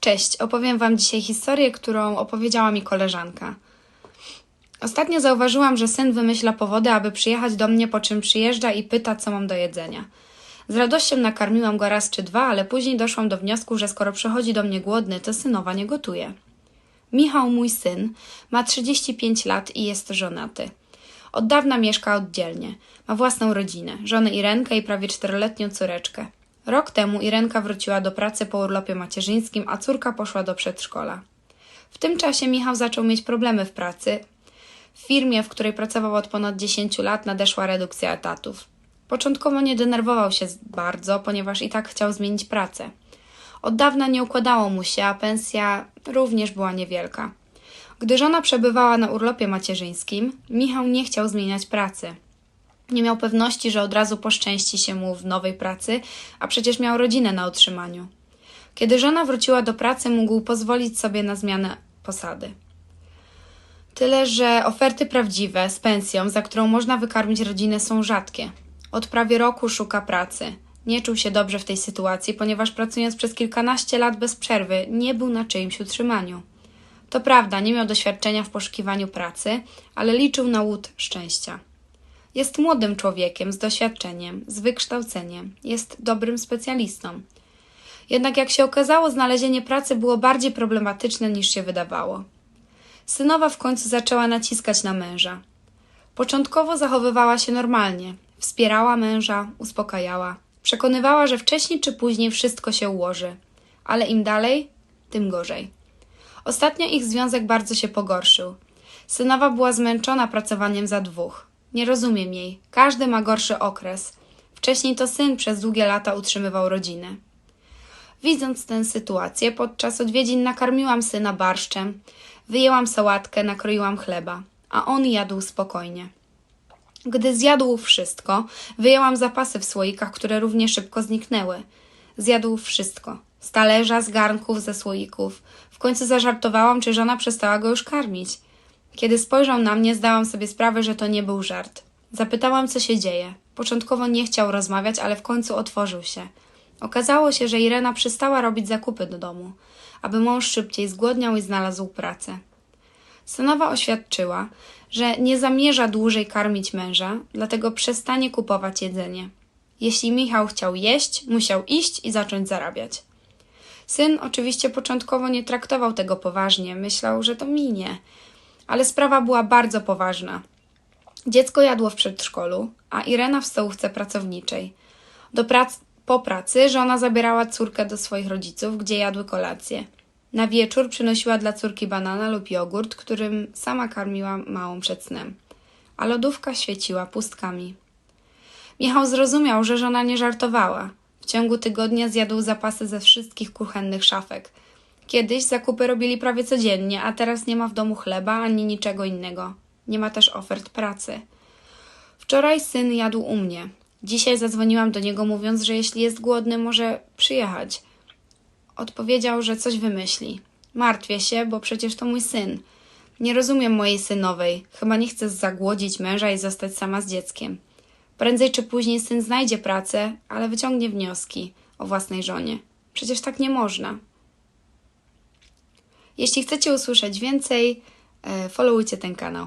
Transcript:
Cześć, opowiem Wam dzisiaj historię, którą opowiedziała mi koleżanka. Ostatnio zauważyłam, że syn wymyśla powody, aby przyjechać do mnie, po czym przyjeżdża i pyta, co mam do jedzenia. Z radością nakarmiłam go raz czy dwa, ale później doszłam do wniosku, że skoro przychodzi do mnie głodny, to synowa nie gotuje. Michał, mój syn, ma 35 lat i jest żonaty. Od dawna mieszka oddzielnie. Ma własną rodzinę, żonę Irenkę i prawie czteroletnią córeczkę. Rok temu Irenka wróciła do pracy po urlopie macierzyńskim, a córka poszła do przedszkola. W tym czasie Michał zaczął mieć problemy w pracy. W firmie, w której pracował od ponad 10 lat, nadeszła redukcja etatów. Początkowo nie denerwował się bardzo, ponieważ i tak chciał zmienić pracę. Od dawna nie układało mu się, a pensja również była niewielka. Gdy żona przebywała na urlopie macierzyńskim, Michał nie chciał zmieniać pracy. Nie miał pewności, że od razu poszczęści się mu w nowej pracy, a przecież miał rodzinę na utrzymaniu. Kiedy żona wróciła do pracy, mógł pozwolić sobie na zmianę posady. Tyle, że oferty prawdziwe z pensją, za którą można wykarmić rodzinę, są rzadkie. Od prawie roku szuka pracy. Nie czuł się dobrze w tej sytuacji, ponieważ pracując przez kilkanaście lat bez przerwy, nie był na czyimś utrzymaniu. To prawda, nie miał doświadczenia w poszukiwaniu pracy, ale liczył na łód szczęścia. Jest młodym człowiekiem z doświadczeniem, z wykształceniem, jest dobrym specjalistą. Jednak jak się okazało, znalezienie pracy było bardziej problematyczne niż się wydawało. Synowa w końcu zaczęła naciskać na męża. Początkowo zachowywała się normalnie, wspierała męża, uspokajała, przekonywała, że wcześniej czy później wszystko się ułoży, ale im dalej, tym gorzej. Ostatnio ich związek bardzo się pogorszył. Synowa była zmęczona pracowaniem za dwóch. Nie rozumiem jej. Każdy ma gorszy okres. Wcześniej to syn przez długie lata utrzymywał rodzinę. Widząc tę sytuację, podczas odwiedzin nakarmiłam syna barszczem, wyjęłam sałatkę, nakroiłam chleba, a on jadł spokojnie. Gdy zjadł wszystko, wyjęłam zapasy w słoikach, które równie szybko zniknęły. Zjadł wszystko. Z talerza, z garnków, ze słoików. W końcu zażartowałam, czy żona przestała go już karmić. Kiedy spojrzał na mnie, zdałam sobie sprawę, że to nie był żart. Zapytałam, co się dzieje. Początkowo nie chciał rozmawiać, ale w końcu otworzył się. Okazało się, że Irena przestała robić zakupy do domu, aby mąż szybciej zgłodniał i znalazł pracę. Synowa oświadczyła, że nie zamierza dłużej karmić męża, dlatego przestanie kupować jedzenie. Jeśli Michał chciał jeść, musiał iść i zacząć zarabiać. Syn oczywiście początkowo nie traktował tego poważnie, myślał, że to minie, ale sprawa była bardzo poważna. Dziecko jadło w przedszkolu, a Irena w stołówce pracowniczej. Do prac po pracy żona zabierała córkę do swoich rodziców, gdzie jadły kolację. Na wieczór przynosiła dla córki banana lub jogurt, którym sama karmiła małą przed snem. A lodówka świeciła pustkami. Michał zrozumiał, że żona nie żartowała. W ciągu tygodnia zjadł zapasy ze wszystkich kuchennych szafek. Kiedyś zakupy robili prawie codziennie, a teraz nie ma w domu chleba ani niczego innego. Nie ma też ofert pracy. Wczoraj syn jadł u mnie. Dzisiaj zadzwoniłam do niego, mówiąc, że jeśli jest głodny, może przyjechać. Odpowiedział, że coś wymyśli. Martwię się, bo przecież to mój syn. Nie rozumiem mojej synowej. Chyba nie chce zagłodzić męża i zostać sama z dzieckiem. Prędzej czy później syn znajdzie pracę, ale wyciągnie wnioski o własnej żonie. Przecież tak nie można. Jeśli chcecie usłyszeć więcej, e, followujcie ten kanał.